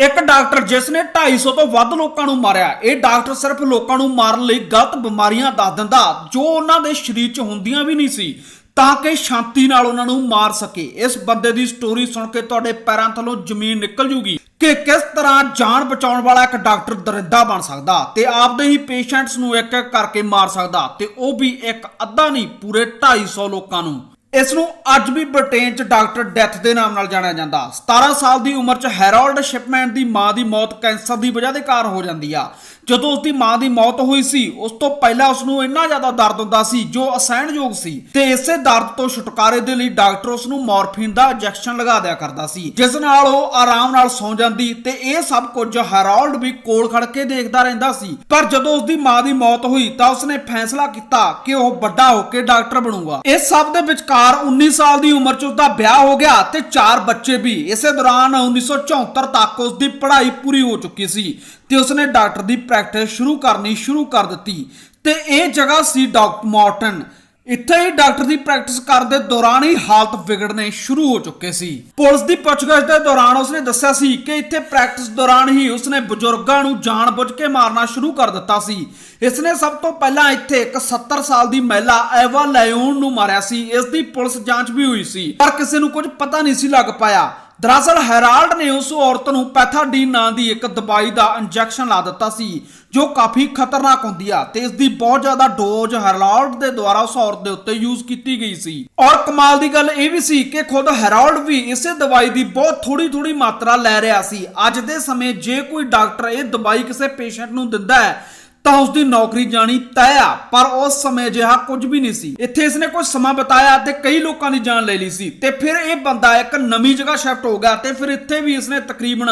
ਇੱਕ ਡਾਕਟਰ ਜਿਸ ਨੇ 250 ਤੋਂ ਵੱਧ ਲੋਕਾਂ ਨੂੰ ਮਾਰਿਆ, ਇਹ ਡਾਕਟਰ ਸਿਰਫ ਲੋਕਾਂ ਨੂੰ ਮਾਰਨ ਲਈ ਗਲਤ ਬਿਮਾਰੀਆਂ ਦੱਸ ਦਿੰਦਾ, ਜੋ ਉਹਨਾਂ ਦੇ ਸਰੀਰ 'ਚ ਹੁੰਦੀਆਂ ਵੀ ਨਹੀਂ ਸੀ, ਤਾਂ ਕਿ ਸ਼ਾਂਤੀ ਨਾਲ ਉਹਨਾਂ ਨੂੰ ਮਾਰ ਸਕੇ। ਇਸ ਬੰਦੇ ਦੀ ਸਟੋਰੀ ਸੁਣ ਕੇ ਤੁਹਾਡੇ ਪੈਰਾਂ ਥੱਲੋਂ ਜ਼ਮੀਨ ਨਿਕਲ ਜੂਗੀ ਕਿ ਕਿਸ ਤਰ੍ਹਾਂ ਜਾਨ ਬਚਾਉਣ ਵਾਲਾ ਇੱਕ ਡਾਕਟਰ ਦਰਿੰਦਾ ਬਣ ਸਕਦਾ ਤੇ ਆਪਦੇ ਹੀ ਪੇਸ਼ੈਂਟਸ ਨੂੰ ਇੱਕ ਇੱਕ ਕਰਕੇ ਮਾਰ ਸਕਦਾ ਤੇ ਉਹ ਵੀ ਇੱਕ ਅੱਧਾ ਨਹੀਂ, ਪੂਰੇ 250 ਲੋਕਾਂ ਨੂੰ। ਇਸ ਨੂੰ ਅੱਜ ਵੀ ਬ੍ਰਿਟੇਨ 'ਚ ਡਾਕਟਰ ਡੈਥ ਦੇ ਨਾਮ ਨਾਲ ਜਾਣਿਆ ਜਾਂਦਾ। 17 ਸਾਲ ਦੀ ਉਮਰ 'ਚ ਹੈਰੋਲਡ ਸ਼ਿਪਮੈਨ ਦੀ ਮਾਂ ਦੀ ਮੌਤ ਕੈਂਸਰ ਦੀ ਵਜ੍ਹਾ ਦੇ ਕਾਰਨ ਹੋ ਜਾਂਦੀ ਆ। ਜਦੋਂ ਉਸਦੀ ਮਾਂ ਦੀ ਮੌਤ ਹੋਈ ਸੀ, ਉਸ ਤੋਂ ਪਹਿਲਾਂ ਉਸ ਨੂੰ ਇੰਨਾ ਜ਼ਿਆਦਾ ਦਰਦ ਹੁੰਦਾ ਸੀ, ਜੋ ਅਸਹਿਣਯੋਗ ਸੀ ਤੇ ਇਸੇ ਦਰਦ ਤੋਂ ਛੁਟਕਾਰੇ ਦੇ ਲਈ ਡਾਕਟਰ ਉਸ ਨੂੰ ਮੋਰਫਿਨ ਦਾ ਇੰਜੈਕਸ਼ਨ ਲਗਾ ਦਿਆ ਕਰਦਾ ਸੀ, ਜਿਸ ਨਾਲ ਉਹ ਆਰਾਮ ਨਾਲ ਸੌਂ ਜਾਂਦੀ ਤੇ ਇਹ ਸਭ ਕੁਝ ਹੈਰੋਲਡ ਵੀ ਕੋਲ ਖੜ ਕੇ ਦੇਖਦਾ ਰਹਿੰਦਾ ਸੀ। ਪਰ ਜਦੋਂ ਉਸ ਦੀ ਮਾਂ ਦੀ ਮੌਤ ਹੋਈ ਤਾਂ ਉਸਨੇ ਫੈਸਲਾ ਕੀਤਾ ਕਿ ਉਹ ਵੱਡਾ ਹੋ ਕੇ ਡਾਕਟਰ ਬਣੂਗਾ। ਇਸ ਸਭ ਦੇ ਵਿਚਕਾਰ 19 ਸਾਲ ਦੀ ਉਮਰ 'ਚ ਉਸਦਾ ਵਿਆਹ ਹੋ ਗਿਆ ਤੇ ਚਾਰ ਬੱਚੇ ਵੀ। ਇਸੇ ਦੌਰਾਨ 1974 ਤੱਕ ਉਸਦੀ ਪੜ੍ਹਾਈ ਪੂਰੀ ਹੋ ਚੁੱਕੀ ਸੀ। ਤੇ ਉਸਨੇ ਡਾਕਟਰ ਦੀ ਪ੍ਰੈਕਟਿਸ ਸ਼ੁਰੂ ਕਰਨੀ ਸ਼ੁਰੂ ਕਰ ਦਿੱਤੀ ਤੇ ਇਹ ਜਗ੍ਹਾ ਸੀ ਡਾਕਟਰ ਮਾਰਟਨ। ਇੱਥੇ ਹੀ ਡਾਕਟਰ ਦੀ ਪ੍ਰੈਕਟਿਸ ਕਰਦੇ ਦੌਰਾਨ ਹੀ ਹਾਲਤ ਵਿਗੜਨੇ ਸ਼ੁਰੂ ਹੋ ਚੁੱਕੇ ਸੀ। ਪੁਲਿਸ ਦੀ ਪੁੱਛਗਿੱਛ ਦੇ ਦੌਰਾਨ ਉਸਨੇ ਦੱਸਿਆ ਸੀ ਕਿ ਇੱਥੇ ਪ੍ਰੈਕਟਿਸ ਦੌਰਾਨ ਹੀ ਉਸਨੇ ਬਜ਼ੁਰਗਾਂ ਨੂੰ ਜਾਣਬੁੱਝ ਕੇ ਮਾਰਨਾ ਸ਼ੁਰੂ ਕਰ ਦਿੱਤਾ ਸੀ। ਇਸਨੇ ਸਭ ਤੋਂ ਪਹਿਲਾਂ ਇੱਥੇ ਇੱਕ 70 ਸਾਲ ਦੀ ਮਹਿਲਾ ਐਵਾ ਲਾਇਓਨ ਨੂੰ ਮਾਰਿਆ ਸੀ। ਇਸ ਦੀ ਪੁਲਿਸ ਜਾਂਚ ਵੀ ਹੋਈ ਸੀ, ਪਰ ਕਿਸੇ ਨੂੰ ਕੁਝ ਪਤਾ ਨਹੀਂ ਸੀ ਲੱਗ ਪਾਇਆ। ਦਰਅਸਲ ਹੈਰਾਲਡ ਨੇ ਉਸ ਔਰਤ ਨੂੰ ਪੈਥਾਡੀਨ ਨਾਂ ਦੀ ਇੱਕ ਦਵਾਈ ਦਾ ਇੰਜੈਕਸ਼ਨ ਲਾ ਦਿੱਤਾ ਸੀ, ਜੋ ਕਾਫੀ ਖਤਰਨਾਕ ਹੁੰਦੀ ਆ ਤੇ ਇਸ ਦੀ ਬਹੁਤ ਜ਼ਿਆਦਾ ਡੋਜ਼ ਹੈਰਾਲਡ ਦੇ ਦੁਆਰਾ ਉਸ ਔਰਤ ਦੇ ਉੱਤੇ ਯੂਜ਼ ਕੀਤੀ ਗਈ ਸੀ। ਔਰ ਕਮਾਲ ਦੀ ਗੱਲ ਇਹ ਵੀ ਸੀ ਕਿ ਖੁਦ ਹੈਰਾਲਡ ਵੀ ਇਸੇ ਦਵਾਈ ਦੀ ਬਹੁਤ ਥੋੜੀ ਥੋੜੀ ਮਾਤਰਾ ਲੈ ਰਿਹਾ ਸੀ। ਅੱਜ ਦੇ ਸਮੇਂ ਜੇ ਕੋਈ ਡਾਕਟਰ ਇਹ ਦਵਾਈ ਕਿਸੇ ਪੇਸ਼ੈਂਟ ਨੂੰ ਦਿੰਦਾ ਹੈ ਤਾਂ ਉਸ ਦੀ ਨੌਕਰੀ ਜਾਣੀ ਤੈਅ ਆ, ਪਰ ਉਸ ਸਮੇਂ ਅਜਿਹਾ ਕੁਝ ਵੀ ਨਹੀਂ ਸੀ। ਇੱਥੇ ਇਸਨੇ ਕੁਝ ਸਮਾਂ ਬਿਤਾਇਆ ਤੇ ਕਈ ਲੋਕਾਂ ਦੀ ਜਾਨ ਲੈ ਲਈ ਸੀ। ਤੇ ਫਿਰ ਇਹ ਬੰਦਾ ਇੱਕ ਨਵੀਂ ਜਗ੍ਹਾ ਸ਼ਿਫਟ ਹੋ ਗਿਆ ਤੇ ਫਿਰ ਇੱਥੇ ਵੀ ਇਸਨੇ ਤਕਰੀਬਨ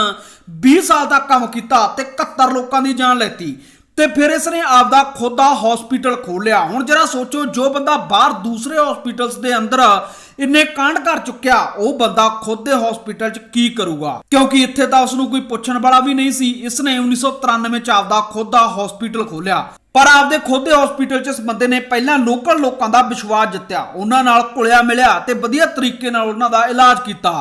20 ਸਾਲ ਤੱਕ ਕੰਮ ਕੀਤਾ ਤੇ 71 ਲੋਕਾਂ ਦੀ ਜਾਨ ਲੈਤੀ। ਤੇ ਫਿਰ ਇਸਨੇ ਆਪਦਾ ਖੁਦ ਦਾ ਹਸਪੀਟਲ ਖੋਲਿਆ ਹੁਣ ਜਰਾ ਸੋਚੋ, ਜੋ ਬੰਦਾ ਬਾਹਰ ਦੂਸਰੇ ਹਸਪੀਟਲਸ ਦੇ ਅੰਦਰ ਇੰਨੇ ਕਾਂਡ ਕਰ ਚੁੱਕਿਆ, ਉਹ ਬੰਦਾ ਖੁਦ ਦੇ ਹਸਪੀਟਲ 'ਚ ਕੀ ਕਰੂਗਾ? ਕਿਉਂਕਿ ਇੱਥੇ ਤਾਂ ਉਸ ਨੂੰ ਕੋਈ ਪੁੱਛਣ ਵਾਲਾ ਵੀ ਨਹੀਂ ਸੀ। ਇਸਨੇ 1993 'ਚ ਆਪਦਾ ਖੁਦ ਦਾ ਹਸਪੀਟਲ ਖੋਲਿਆ ਪਰ ਆਪਦੇ ਖੁਦ ਦੇ ਹਸਪੀਟਲ 'ਚ ਇਸ ਬੰਦੇ ਨੇ ਪਹਿਲਾਂ ਲੋਕਲ ਲੋਕਾਂ ਦਾ ਵਿਸ਼ਵਾਸ ਜਿੱਤਿਆ। ਉਹਨਾਂ ਨਾਲ ਘੁਲਿਆ ਮਿਲਿਆ ਤੇ ਵਧੀਆ ਤਰੀਕੇ ਨਾਲ ਉਹਨਾਂ ਦਾ ਇਲਾਜ ਕੀਤਾ।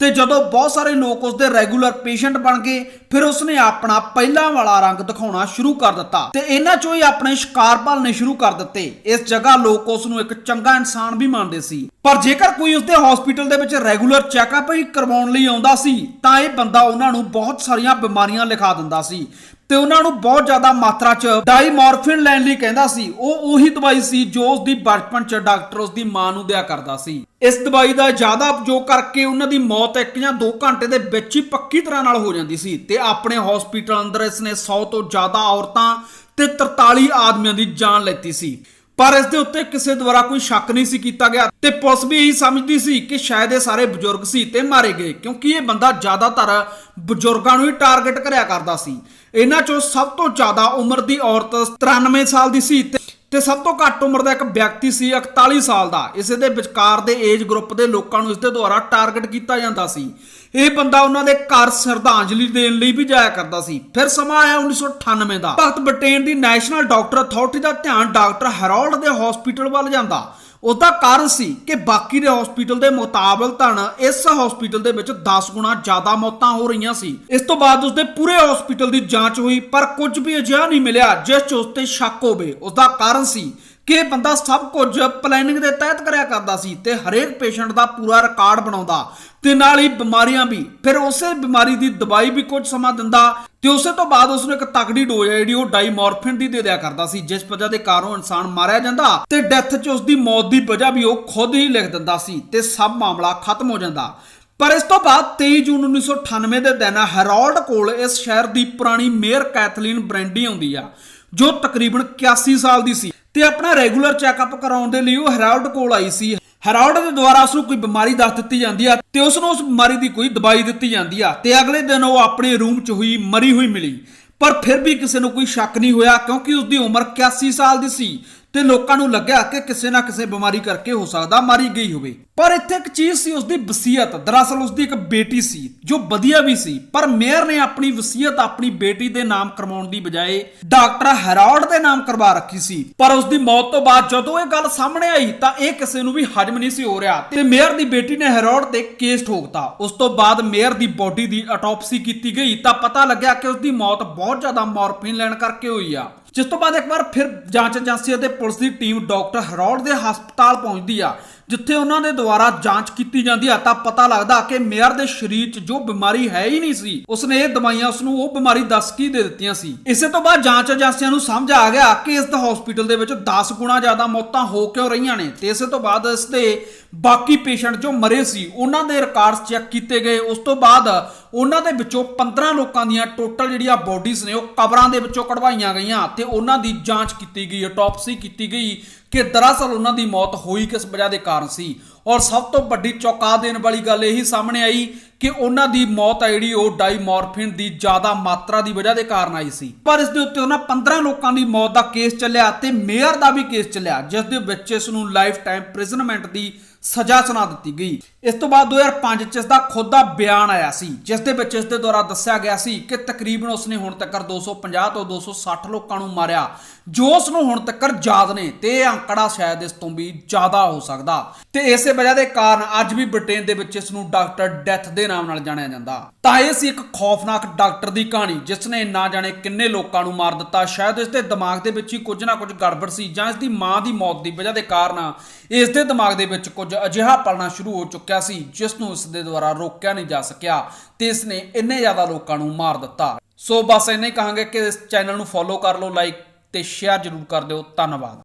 ਤੇ ਜਦੋਂ ਬਹੁਤ ਸਾਰੇ ਲੋਕ ਉਸਦੇ ਰੈਗੂਲਰ ਪੇਸ਼ੈਂਟ ਬਣ ਗਏ, ਫਿਰ ਉਸਨੇ ਆਪਣਾ ਪਹਿਲਾਂ ਵਾਲਾ ਰੰਗ ਦਿਖਾਉਣਾ ਸ਼ੁਰੂ ਕਰ ਦਿੱਤਾ ਤੇ ਇਹਨਾਂ ਚੋਂ ਹੀ ਆਪਣੇ ਸ਼ਿਕਾਰ ਭਾਲਣੇ ਸ਼ੁਰੂ ਕਰ ਦਿੱਤੇ। ਇਸ ਜਗ੍ਹਾ ਲੋਕ ਉਸ ਨੂੰ ਇੱਕ ਚੰਗਾ ਇਨਸਾਨ ਵੀ ਮੰਨਦੇ ਸੀ। ਪਰ ਜੇਕਰ ਕੋਈ ਉਸਦੇ ਹਸਪੀਟਲ ਦੇ ਵਿੱਚ ਰੈਗੂਲਰ ਚੈੱਕਅਪ ਹੀ ਕਰਵਾਉਣ ਲਈ ਆਉਂਦਾ ਸੀ, ਤਾਂ ਇਹ ਬੰਦਾ ਉਹਨਾਂ ਨੂੰ ਬਹੁਤ ਸਾਰੀਆਂ ਬਿਮਾਰੀਆਂ ਲਿਖਾ ਦਿੰਦਾ ਸੀ। ਤੇ ਉਹਨਾਂ ਨੂੰ ਬਹੁਤ ਜ਼ਿਆਦਾ ਮਾਤਰਾ 'ਚ ਡਾਈਮੋਰਫਿਨ ਲੈਣ ਲਈ ਕਹਿੰਦਾ ਸੀ। ਉਹ ਉਹੀ ਦਵਾਈ ਸੀ ਜੋ ਉਸ ਦੀ ਬਚਪਨ 'ਚ ਡਾਕਟਰ ਉਸ ਦੀ ਮਾਂ ਨੂੰ ਦਿਆ ਕਰਦਾ ਸੀ। ਇਸ ਦਵਾਈ ਦਾ ਜ਼ਿਆਦਾ ਉਪਯੋਗ ਕਰਕੇ ਉਹਨਾਂ ਦੀ ਮੌਤ ਇੱਕ ਜਾਂ 2 ਘੰਟੇ ਦੇ ਵਿੱਚ ਹੀ ਪੱਕੀ ਤਰ੍ਹਾਂ ਨਾਲ ਹੋ ਜਾਂਦੀ ਸੀ ਤੇ ਆਪਣੇ ਹਸਪੀਟਲ ਅੰਦਰ ਇਸਨੇ 100 ਤੋਂ ਜ਼ਿਆਦਾ ਔਰਤਾਂ ਤੇ 43 ਆਦਮੀਆਂ ਦੀ ਜਾਨ ਲੈਤੀ ਸੀ। ਪਰ ਇਸ ਦੇ ਉੱਤੇ ਕਿਸੇ ਦੁਆਰਾ ਕੋਈ ਸ਼ੱਕ ਨਹੀਂ ਸੀ ਕੀਤਾ ਗਿਆ ਤੇ ਪੁਲਿਸ ਵੀ ਇਹੀ ਸਮਝਦੀ ਸੀ ਕਿ ਸ਼ਾਇਦ ਇਹ ਸਾਰੇ ਬਜ਼ੁਰਗ ਸੀ ਤੇ ਮਾਰੇ ਗਏ, ਕਿਉਂਕਿ ਇਹ ਬੰਦਾ ਜ਼ਿਆਦਾਤਰ ਬਜ਼ੁਰਗਾਂ ਨੂੰ ਹੀ ਟਾਰਗੇਟ ਕਰਿਆ ਕਰਦਾ ਸੀ। ਇਹਨਾਂ ਚੋਂ ਸਭ ਤੋਂ ਜ਼ਿਆਦਾ ਉਮਰ ਦੀ ਔਰਤ 93 ਸਾਲ ਦੀ ਸੀ ਤੇ ਸਭ ਤੋਂ ਘੱਟ ਉਮਰ ਦਾ ਇੱਕ ਵਿਅਕਤੀ ਸੀ 41 ਸਾਲ ਦਾ। ਇਸੇ ਦੇ ਵਿਚਕਾਰ ਦੇ ਏਜ ਗਰੁੱਪ ਦੇ ਲੋਕਾਂ ਨੂੰ ਇਸ ਦੇ ਦੁਆਰਾ ਟਾਰਗੇਟ ਕੀਤਾ ਜਾਂਦਾ ਸੀ। ਇਹ ਬੰਦਾ ਉਹਨਾਂ ਦੇ ਘਰ ਸ਼ਰਧਾਂਜਲੀ ਦੇਣ ਲਈ ਵੀ ਜਾਇਆ ਕਰਦਾ ਸੀ। ਫਿਰ ਸਮਾਂ ਆਇਆ 1998 ਦਾ। ਭਗਤ ਬ੍ਰਿਟੇਨ ਦੀ ਨੈਸ਼ਨਲ ਡਾਕਟਰ ਅਥਾਰਟੀ ਦਾ ਧਿਆਨ ਡਾਕਟਰ ਹੈਰੋਲਡ ਦੇ ਹਸਪੀਟਲ ਵੱਲ ਜਾਂਦਾ। ਉਹਦਾ ਕਾਰਨ ਸੀ ਕਿ ਬਾਕੀ ਦੇ ਹਸਪੀਟਲ ਦੇ ਮੁਤਾਬਕ ਤਾਂ ਇਸ ਹਸਪੀਟਲ ਦੇ ਵਿੱਚ 10 ਗੁਣਾ ਜ਼ਿਆਦਾ ਮੌਤਾਂ ਹੋ ਰਹੀਆਂ ਸੀ। ਇਸ ਤੋਂ ਬਾਅਦ ਉਸਦੇ ਪੂਰੇ ਹਸਪੀਟਲ ਦੀ ਜਾਂਚ ਹੋਈ, ਪਰ ਕੁਝ ਵੀ ਅਜਿਹਾ ਨਹੀਂ ਮਿਲਿਆ ਜਿਸ 'ਚ ਉਸ ਤੇ ਸ਼ੱਕ ਹੋਵੇ। ਉਸਦਾ ਕਾਰਨ ਸੀ ਕਿ ਇਹ ਬੰਦਾ ਸਭ ਕੁਝ ਪਲੈਨਿੰਗ ਦੇ ਤਹਿਤ ਕਰਿਆ ਕਰਦਾ ਸੀ ਤੇ ਹਰੇਕ ਪੇਸ਼ੈਂਟ ਦਾ ਪੂਰਾ ਰਿਕਾਰਡ ਬਣਾਉਂਦਾ ਤੇ ਨਾਲ ਹੀ ਬਿਮਾਰੀਆਂ ਵੀ। ਫਿਰ ਉਸੇ ਬਿਮਾਰੀ ਦੀ ਦਵਾਈ ਵੀ ਕੁਝ ਸਮਾਂ ਦਿੰਦਾ ਤੇ ਉਸੇ ਤੋਂ ਬਾਅਦ ਉਸ ਨੂੰ ਇੱਕ ਤਕੜੀ ਡੋਜ਼ ਜਿਹੜੀ ਉਹ ਡਾਈਮੋਰਫਿਨ ਦੀ ਦੇ ਦਿਆ ਕਰਦਾ ਸੀ, ਜਿਸ ਵਜ੍ਹਾ ਦੇ ਕਾਰਨ ਇਨਸਾਨ ਮਾਰਿਆ ਜਾਂਦਾ ਤੇ ਡੈਥ 'ਚ ਉਸ ਦੀ ਮੌਤ ਦੀ ਵਜ੍ਹਾ ਵੀ ਉਹ ਖੁਦ ਹੀ ਲਿਖ ਦਿੰਦਾ ਸੀ ਤੇ ਸਭ ਮਾਮਲਾ ਖਤਮ ਹੋ ਜਾਂਦਾ। ਪਰ ਇਸ ਤੋਂ ਬਾਅਦ 23 ਜੂਨ 1998 ਦੇ ਦਿਨ ਹੈਰੋਲਡ ਕੋਲ ਇਸ ਸ਼ਹਿਰ ਦੀ ਪੁਰਾਣੀ ਮੇਅਰ ਕੈਥਲੀਨ ਬ੍ਰੈਂਡੀ ਆਉਂਦੀ ਆ, ਜੋ ਤਕਰੀਬਨ 81 ਸਾਲ ਦੀ ਸੀ ਤੇ ਆਪਣਾ ਰੈਗੂਲਰ ਚੈੱਕਅਪ ਕਰਾਉਣ ਦੇ ਲਈ ਉਹ ਹੈਰਾਲਡ ਕੋਲ ਆਈ ਸੀ। ਹੈਰਾਲਡ ਦੇ ਦੁਆਰਾ ਉਸ ਨੂੰ ਕੋਈ ਬਿਮਾਰੀ ਦੱਸ ਦਿੱਤੀ ਜਾਂਦੀ ਆ ਤੇ ਉਸ ਨੂੰ ਉਸ ਬਿਮਾਰੀ ਦੀ ਕੋਈ ਦਵਾਈ ਦਿੱਤੀ ਜਾਂਦੀ ਆ ਤੇ ਅਗਲੇ ਦਿਨ ਉਹ ਆਪਣੇ ਰੂਮ 'ਚ ਹੋਈ, ਮਰੀ ਹੋਈ ਮਿਲੀ। ਪਰ ਫਿਰ ਵੀ ਕਿਸੇ ਨੂੰ ਕੋਈ ਸ਼ੱਕ ਨਹੀਂ ਹੋਇਆ ਕਿਉਂਕਿ ਉਸ ਦੀ ਉਮਰ 81 ਸਾਲ ਦੀ ਸੀ। ਤੇ ਲੋਕਾਂ ਨੂੰ ਲੱਗਿਆ ਕਿ ਕਿਸੇ ਨਾ ਕਿਸੇ ਬਿਮਾਰੀ ਕਰਕੇ ਹੋ ਸਕਦਾ ਮਾਰੀ ਗਈ ਹੋਵੇ। ਪਰ ਇੱਥੇ ਇੱਕ ਚੀਜ਼ ਸੀ, ਉਸਦੀ ਵਸੀਅਤ। ਦਰਅਸਲ ਉਸਦੀ ਇੱਕ ਬੇਟੀ ਸੀ, ਜੋ ਵਧੀਆ ਵੀ ਸੀ, ਪਰ ਮੇਅਰ ਨੇ ਆਪਣੀ ਵਸੀਅਤ ਆਪਣੀ ਬੇਟੀ ਦੇ ਨਾਮ ਕਰਵਾਉਣ ਦੀ ਬਜਾਏ ਡਾਕਟਰ ਹੈਰੋਡ ਦੇ ਨਾਮ ਕਰਵਾ ਰੱਖੀ ਸੀ। ਪਰ ਉਸਦੀ ਮੌਤ ਤੋਂ ਬਾਅਦ ਜਦੋਂ ਇਹ ਗੱਲ ਸਾਹਮਣੇ ਆਈ, ਤਾਂ ਇਹ ਕਿਸੇ ਨੂੰ ਵੀ ਹਜਮ ਨਹੀਂ ਸੀ ਹੋ ਰਿਹਾ ਤੇ ਮੇਅਰ ਦੀ ਬੇਟੀ ਨੇ ਹੈਰੋਡ ਤੇ ਕੇਸ ਠੋਕਤਾ। ਉਸ ਤੋਂ ਬਾਅਦ ਮੇਅਰ ਦੀ ਬੋਡੀ ਦੀ ਆਟੋਪਸੀ ਕੀਤੀ ਗਈ, ਤਾਂ ਪਤਾ ਲੱਗਿਆ ਕਿ ਉਸਦੀ ਮੌਤ ਬਹੁਤ ਜ਼ਿਆਦਾ ਮੋਰਫਿਨ ਲੈਣ ਕਰਕੇ ਹੋਈ ਆ। ਜਿਸ ਤੋਂ ਬਾਅਦ ਇੱਕ ਵਾਰ ਫਿਰ ਜਾਂਚ ਏਜੰਸੀ ਅਤੇ ਪੁਲਿਸ ਦੀ ਟੀਮ ਡਾਕਟਰ ਹੈਰੋਡ ਦੇ ਹਸਪਤਾਲ ਪਹੁੰਚਦੀ ਆ, ਜਿੱਥੇ ਉਹਨਾਂ ਦੇ ਦੁਆਰਾ ਜਾਂਚ ਕੀਤੀ ਜਾਂਦੀ ਆ। ਤਾਂ ਪਤਾ ਲੱਗਦਾ ਕਿ ਮੇਅਰ ਦੇ ਸਰੀਰ 'ਚ ਜੋ ਬਿਮਾਰੀ ਹੈ ਹੀ ਨਹੀਂ ਸੀ, ਉਸਨੇ ਇਹ ਦਵਾਈਆਂ ਉਸ ਨੂੰ ਉਹ ਬਿਮਾਰੀ ਦੱਸ ਕੀ ਦੇ ਦਿੱਤੀਆਂ ਸੀ। ਇਸੇ ਤੋਂ ਬਾਅਦ ਜਾਂਚ ਏਜੰਸੀਆਂ ਨੂੰ ਸਮਝ ਆ ਗਿਆ ਕਿ ਇਸ ਦਾ ਹਸਪੀਟਲ ਦੇ ਵਿੱਚ 10 ਗੁਣਾ ਜ਼ਿਆਦਾ ਮੌਤਾਂ ਹੋ ਕਿਉਂ ਰਹੀਆਂ ਨੇ। ਤੇ ਇਸੇ ਤੋਂ ਬਾਅਦ ਇਸ ਦੇ ਬਾਕੀ ਪੇਸ਼ੈਂਟ ਜੋ ਮਰੇ ਸੀ, ਉਹਨਾਂ ਦੇ ਰਿਕਾਰਡਸ ਚੈੱਕ ਕੀਤੇ ਗਏ। ਉਸ ਤੋਂ ਬਾਅਦ ਉਹਨਾਂ ਦੇ ਵਿੱਚੋਂ 15 ਲੋਕਾਂ ਦੀਆਂ ਟੋਟਲ ਜਿਹੜੀਆਂ ਬੋਡੀਜ਼ ਨੇ, ਉਹ ਕਬਰਾਂ ਦੇ ਵਿੱਚੋਂ ਕਢਵਾਈਆਂ ਗਈਆਂ ਤੇ ਉਹਨਾਂ ਦੀ ਜਾਂਚ ਕੀਤੀ ਗਈ ਅਟੋਪਸੀ ਕੀਤੀ ਗਈ ਕਿ ਦਰਅਸਲ ਉਹਨਾਂ ਦੀ ਮੌਤ ਹੋਈ ਕਿਸ ਵਜ੍ਹਾ ਦੇ ਕਾਰਨ ਸੀ। ਔਰ ਸਭ ਤੋਂ ਵੱਡੀ ਚੌਕਾ ਦੇਣ ਵਾਲੀ ਗੱਲ ਇਹੀ ਸਾਹਮਣੇ ਆਈ ਕਿ ਉਹਨਾਂ ਦੀ ਮੌਤ ਆ ਜਿਹੜੀ, ਉਹ ਡਾਈਮੋਰਫਿਨ ਦੀ ਜ਼ਿਆਦਾ ਮਾਤਰਾ ਦੀ ਵਜ੍ਹਾ ਦੇ ਕਾਰਨ ਆਈ ਸੀ। ਪਰ ਇਸ ਦੇ ਉੱਤੇ ਉਹਨਾਂ 15 ਲੋਕਾਂ ਦੀ ਮੌਤ ਦਾ ਕੇਸ ਚੱਲਿਆ ਤੇ ਮੇਅਰ ਦਾ ਵੀ ਕੇਸ ਚੱਲਿਆ, ਜਿਸ ਦੇ ਵਿੱਚ ਇਸ ਨੂੰ ਲਾਈਫ ਟਾਈਮ ਪ੍ਰਿਜ਼ਨਮੈਂਟ ਦੀ ਸਜ਼ਾ ਸੁਣਾ ਦਿੱਤੀ ਗਈ। ਇਸ ਤੋਂ ਬਾਅਦ 2005 ਚ ਇਸ ਦਾ ਖੁਦ ਦਾ ਬਿਆਨ ਆਇਆ ਸੀ, ਜਿਸ ਦੇ ਵਿੱਚ ਇਸ ਦੇ ਦੁਆਰਾ ਦੱਸਿਆ ਗਿਆ ਸੀ ਕਿ ਤਕਰੀਬਨ ਉਸਨੇ ਹੁਣ ਤੱਕ 250 ਤੋਂ 260 ਲੋਕਾਂ ਨੂੰ ਮਾਰਿਆ, ਜੋ ਉਸ ਨੂੰ ਹੁਣ ਤੱਕ ਯਾਦ ਨੇ ਤੇ ਇਹ ਅੰਕੜਾ ਸ਼ਾਇਦ ਇਸ ਤੋਂ ਵੀ ਜ਼ਿਆਦਾ ਹੋ ਸਕਦਾ। ਤੇ ਇਸੇ ਵਜ੍ਹਾ ਦੇ ਕਾਰਨ ਅੱਜ ਵੀ ਬ੍ਰਿਟੇਨ ਦੇ ਵਿੱਚ ਇਸ ਨੂੰ ਡਾਕਟਰ ਡੈਥ ਦੇ ਨਾਮ ਨਾਲ ਜਾਣਿਆ ਜਾਂਦਾ। ਤਾਂ ਇਹ ਸੀ ਇੱਕ ਖੌਫਨਾਕ ਡਾਕਟਰ ਦੀ ਕਹਾਣੀ, ਜਿਸ ਨੇ ਨਾ ਜਾਣੇ ਕਿੰਨੇ ਲੋਕਾਂ ਨੂੰ ਮਾਰ ਦਿੱਤਾ। ਸ਼ਾਇਦ ਇਸ ਦੇ ਦਿਮਾਗ ਦੇ ਵਿੱਚ ਹੀ ਕੁਝ ਨਾ ਕੁਝ ਗੜਬੜ ਸੀ ਜਾਂ ਇਸ ਦੀ ਮਾਂ ਦੀ ਮੌਤ ਦੀ ਵਜ੍ਹਾ ਦੇ ਕਾਰਨ ਇਸ ਦੇ ਦਿਮਾਗ ਦੇ ਵਿੱਚ ਕੁਝ ਅਜਿਹਾ ਪਲਣਾ ਸ਼ੁਰੂ ਹੋ ਚੁੱਕਿਆ ਸੀ, ਜਿਸ ਨੂੰ ਇਸ ਦੇ ਦੁਆਰਾ ਰੋਕਿਆ ਨਹੀਂ ਜਾ ਸਕਿਆ ਤੇ ਇਸ ਨੇ ਇੰਨੇ ਜ਼ਿਆਦਾ ਲੋਕਾਂ ਨੂੰ ਮਾਰ ਦਿੱਤਾ। ਸੋ ਬਸ ਇੰਨੇ ਕਹਾਂਗੇ ਕਿ ਇਸ ਚੈਨਲ ਨੂੰ ਫੋਲੋ ਕਰ ਲਓ ਲਾਈਕ ਤੇ ਸ਼ੇਅਰ ਜ਼ਰੂਰ ਕਰ ਦਿਓ। ਧੰਨਵਾਦ।